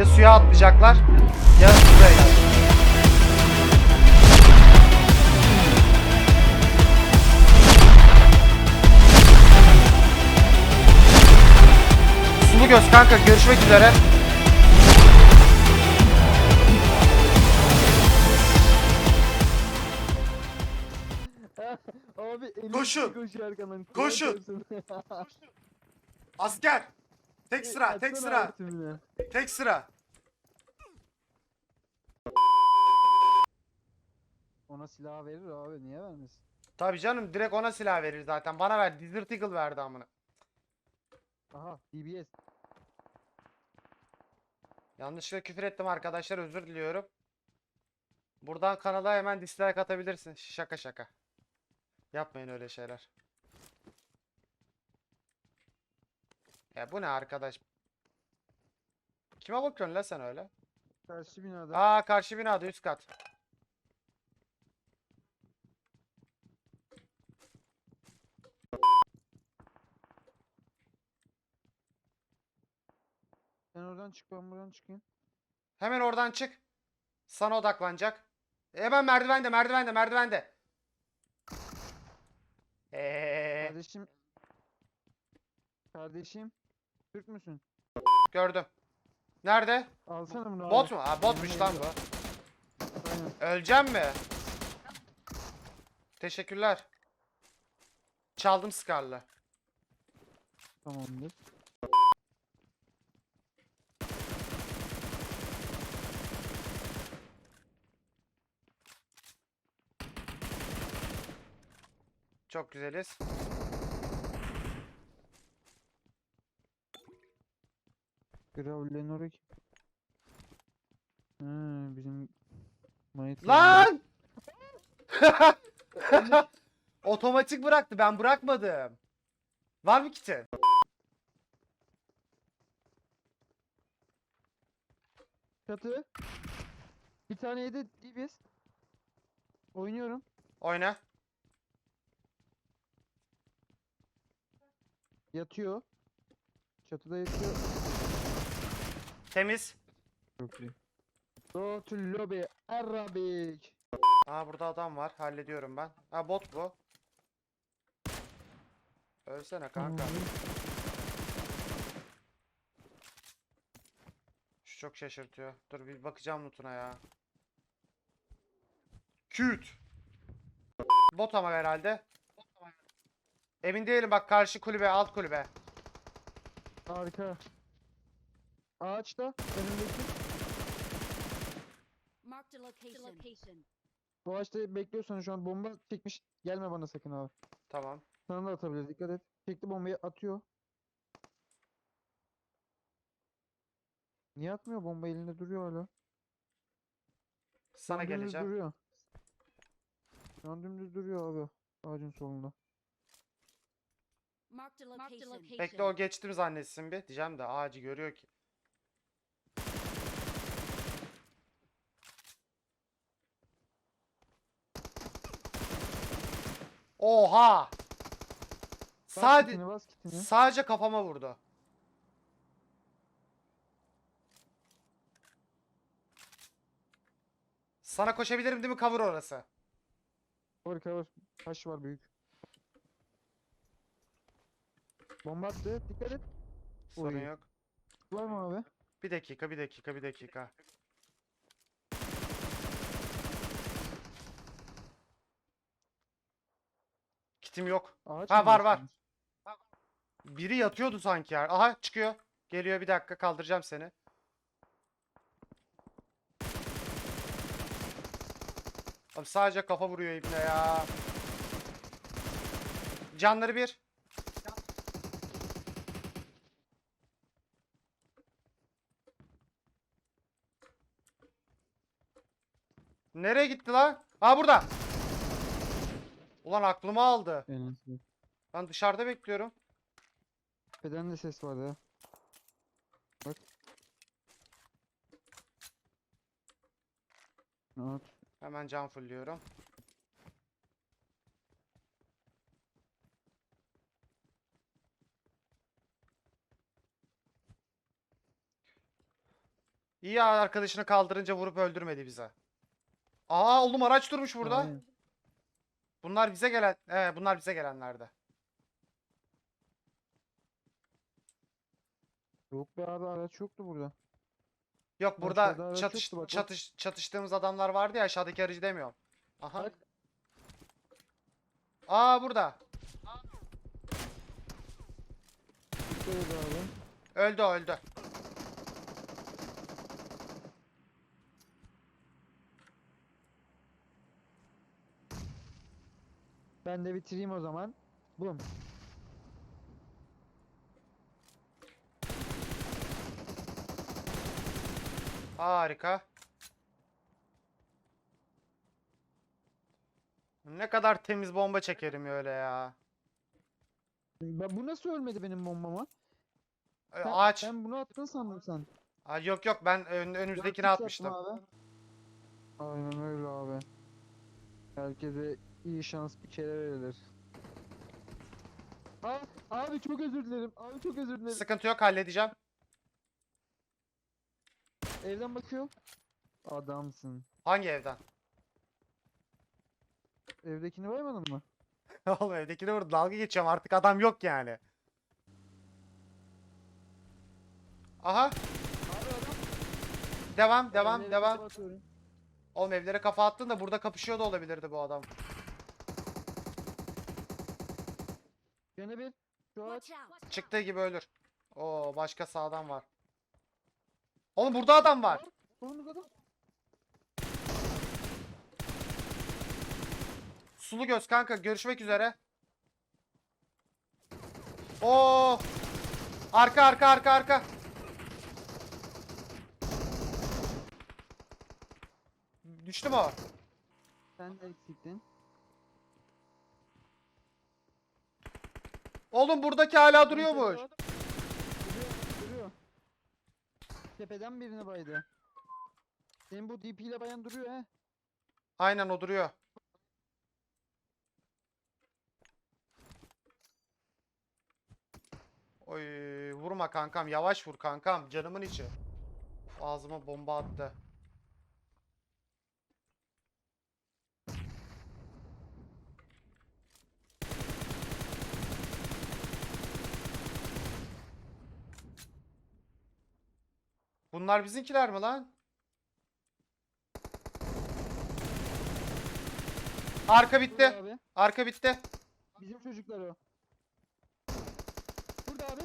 Ya suya atlayacaklar ya buraya. Sulu göz kanka görüşmek üzere. Abi Koşun. koşuyor arkandan. Koşun. Asker. Tek sıra, tek sıra, tek sıra. Ona silah verir abi niye vermesin? Tabii canım direkt ona silah verir zaten. Bana ver. Desert Eagle verdi amına. Aha DBS. Yanlışlıkla küfür ettim arkadaşlar özür diliyorum. Buradan kanala hemen dislike atabilirsin. Şaka şaka. Yapmayın öyle şeyler. Ya bu ne arkadaş? Kime bakıyorsun la sen öyle? Karşı binada. Aa karşı binada üst kat. Sen oradan çık ben buradan çıkayım. Hemen oradan çık. Sana odaklanacak. Hemen merdivende merdivende merdivende. Eee Kardeşim. Kardeşim. Türk müsün? gördüm. Nerede? Alsana bunu abi. Bot mu? Ha botmuş lan bu. Aynen. Öleceğim mi? Teşekkürler. Çaldım Scar'la. Tamamdır. Çok güzeliz. Gravlenor kim? Ha, bizim Mayıs Lan! Otomatik bıraktı. Ben bırakmadım. Var mı kitin? Çatı. Bir tane yedi DBS. Oynuyorum. Oyna. Yatıyor. Çatıda yatıyor. Temiz. Çok iyi. Go to lobby Arabic. Aa burada adam var. Hallediyorum ben. Ha bot bu. Ölsene kanka. Şu çok şaşırtıyor. Dur bir bakacağım lootuna ya. Küt. Bot ama herhalde. Emin değilim bak karşı kulübe alt kulübe. Harika. Ağaçta önündeki. Marked a location. Bu ağaçta bekliyorsan şu an bomba çekmiş. Gelme bana sakın abi. Tamam. Sana da atabilir. Dikkat et. Çekti bombayı atıyor. Niye atmıyor? Bomba elinde duruyor hala. Sana Şu an dümdüz geleceğim. Duruyor. Şu an dümdüz duruyor abi. Ağacın solunda. Marked a location. Bekle o geçtim zannetsin bir. Diyeceğim de ağacı görüyor ki. Oha! Sadece kitini, bas kitini. sadece kafama vurdu. Sana koşabilirim değil mi? Cover orası. Cover cover. Taş var büyük. Bomba attı. Dikkat et. Sorun Oy. yok. Var mı abi? Bir dakika, bir dakika, bir dakika. Kitim yok. Ağaç Ha, mı var, var. diyorsunuz? Biri yatıyordu sanki ya. Aha çıkıyor. Geliyor bir dakika kaldıracağım seni. Abi sadece kafa vuruyor ibne ya. Canları bir. Nereye gitti lan? Ha burada. Ulan aklımı aldı. Ben dışarıda bekliyorum. Tepeden de ses vardı ya. Bak. Evet. Hemen can fullliyorum. İyi ya arkadaşını kaldırınca vurup öldürmedi bize. Aa oğlum araç durmuş burada. Aynen. Bunlar bize gelen. Evet bunlar bize gelenlerdi. Yok be abi araç yoktu burada. Yok burada araç çatış, yoktu bak, bak. çatış, çatıştığımız adamlar vardı ya aşağıdaki aracı demiyorum. Aha. Bak. Aa burada. Abi. Öldü öldü. Ben de bitireyim o zaman. Bum. Harika. Ne kadar temiz bomba çekerim öyle ya. Ben, bu nasıl ölmedi benim bombama? Ee, Ben, Ağaç. ben bunu attın sandım sen. Aa, yok yok ben ön, önümüzdekini Yanlış atmıştım. abi. Aynen öyle abi. Herkese iyi şans bir kere verilir. Aa, abi çok özür dilerim. Abi çok özür dilerim. Sıkıntı yok halledeceğim. Evden bakıyor. Adamsın. Hangi evden? Evdekini baymadın mı? Oğlum evdekine vurdu dalga geçiyorum artık adam yok yani. Aha Abi adam. devam devam devam. Oğlum evlere kafa attın da burada kapışıyor da olabilirdi bu adam. Gene bir. Şu ağaç. Çıktığı gibi ölür. Oo başka sağdan var. Oğlum burada adam var. Solumuzda da. Sulu göz kanka görüşmek üzere. Oo! Arka arka arka arka. Düştü mü o? Sen eksiktin. Oğlum buradaki hala duruyormuş. Duruyor, duruyor. Tepeden birini baydı. Senin bu DP ile bayan duruyor he. Aynen o duruyor. Oy vurma kankam yavaş vur kankam canımın içi. Ağzıma bomba attı. Bunlar bizimkiler mi lan? Arka bitti. Burada abi. Arka bitti. Bizim çocuklar o. Burada abi.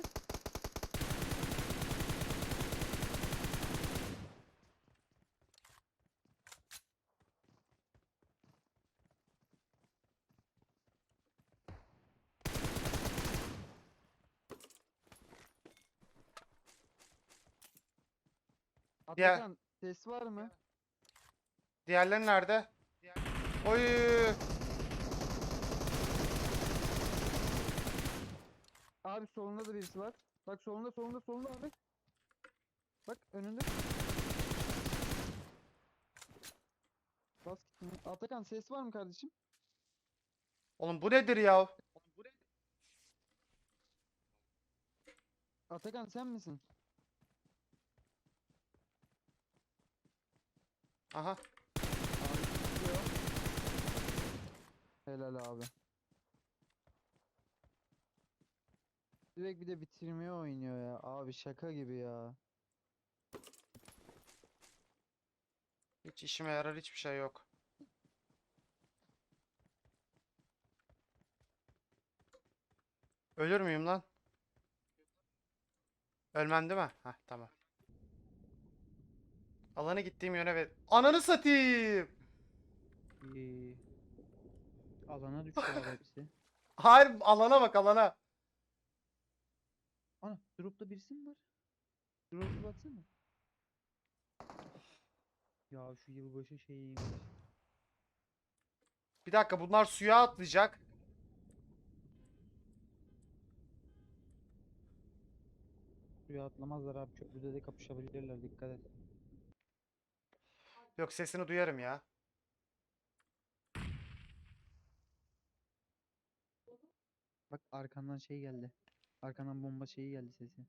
Atakan ses var mı? Diğerleri nerede? Oy. Abi solunda da birisi var. Bak solunda solunda solunda abi. Bak önünde. Bas gitsin. Atakan ses var mı kardeşim? Oğlum bu nedir ya? Atakan sen misin? Aha. Abi tutuyor. Helal abi. Direkt bir de bitirmeye oynuyor ya. Abi şaka gibi ya. Hiç işime yarar hiçbir şey yok. Ölür müyüm lan? Ölmem değil mi? Heh tamam. Alana gittiğim yöne ve... Ananı satayım! İyi. Alana düşüyorlar hepsi. Hayır alana bak alana. Ana dropta birisi mi var? Drop'a baksana. Ya şu yılbaşı şeyiymiş. Bir dakika bunlar suya atlayacak. Suya atlamazlar abi köprüde de kapışabilirler dikkat et. Yok sesini duyarım ya. Bak arkandan şey geldi. Arkandan bomba şeyi geldi sesi.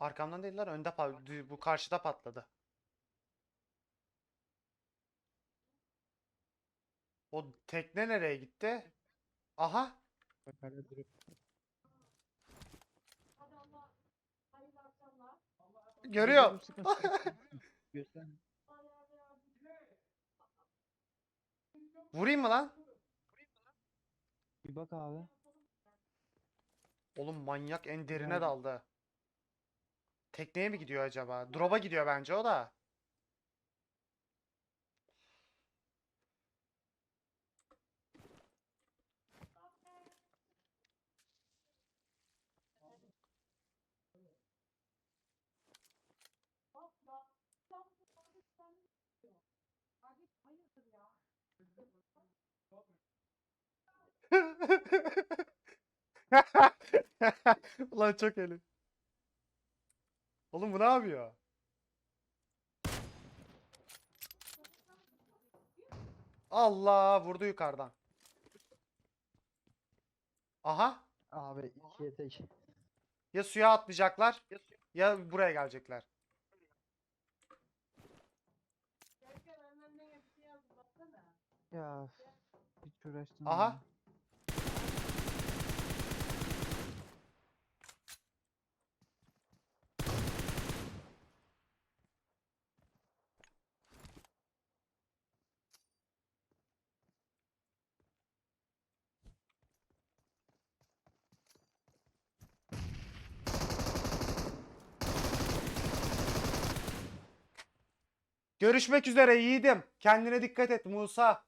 Arkamdan dediler önde bu karşıda patladı. O tekne nereye gitti? Aha. Bak hala duruyor. Görüyorum. Vurayım mı lan? Bir bak abi. Oğlum manyak en derine daldı. Tekneye mi gidiyor acaba? Drop'a gidiyor bence o da. Ulan çok eli. Oğlum bu ne yapıyor? Allah vurdu yukarıdan. Aha. Abi ikiye tek. Ya suya atlayacaklar ya buraya gelecekler. Ya hiç uğraştım. Aha. Görüşmek üzere yiğidim. Kendine dikkat et Musa.